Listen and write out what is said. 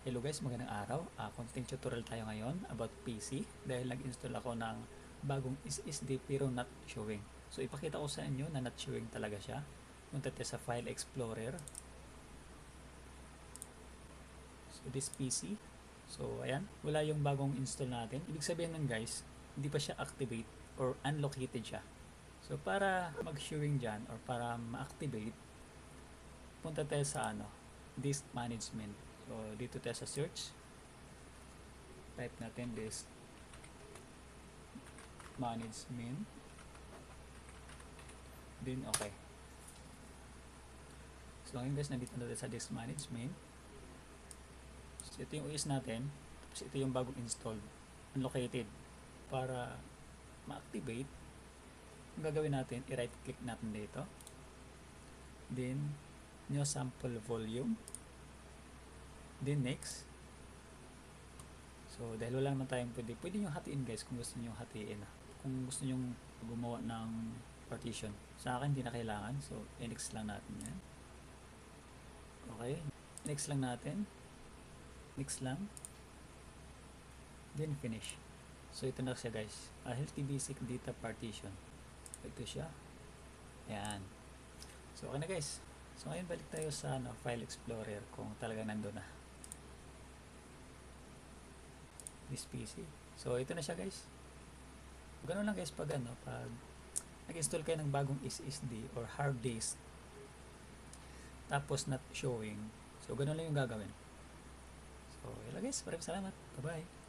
Hello guys, magandang araw. Uh, konting tutorial tayo ngayon about PC dahil nag-install ako ng bagong SSD pero not showing. So ipakita ko sa inyo na not showing talaga siya. Punta tayo sa File Explorer. So this PC. So ayan, wala yung bagong install natin. Ibig sabihin nun guys, hindi pa siya activate or unlocated siya. So para mag-showing dyan or para ma-activate, punta tayo sa ano, disk management. So, dito tayo sa search. Type natin disk management. Then, okay. So, ngayon guys, nandito na tayo sa disk management. So, ito yung OS natin. Tapos, ito yung bagong installed. Unlocated. Para ma-activate, ang gagawin natin, i-right click natin dito. Then, new sample volume. Then next. So dahil wala naman tayong pwede, pwede nyo hatiin guys kung gusto nyo hatiin. ah. Kung gusto nyo gumawa ng partition. Sa akin hindi na kailangan. So next lang natin yan. Okay. Next lang natin. Next lang. Then finish. So ito na siya guys. A healthy basic data partition. Ito siya. Yan. So okay na guys. So ngayon balik tayo sa ano, file explorer kung talaga nandun na. This PC. So ito na siya guys. Ganun lang guys pag ano, pag nag-install kayo ng bagong SSD or hard disk tapos not showing. So ganun lang yung gagawin. So yun guys. Maraming salamat. Bye bye.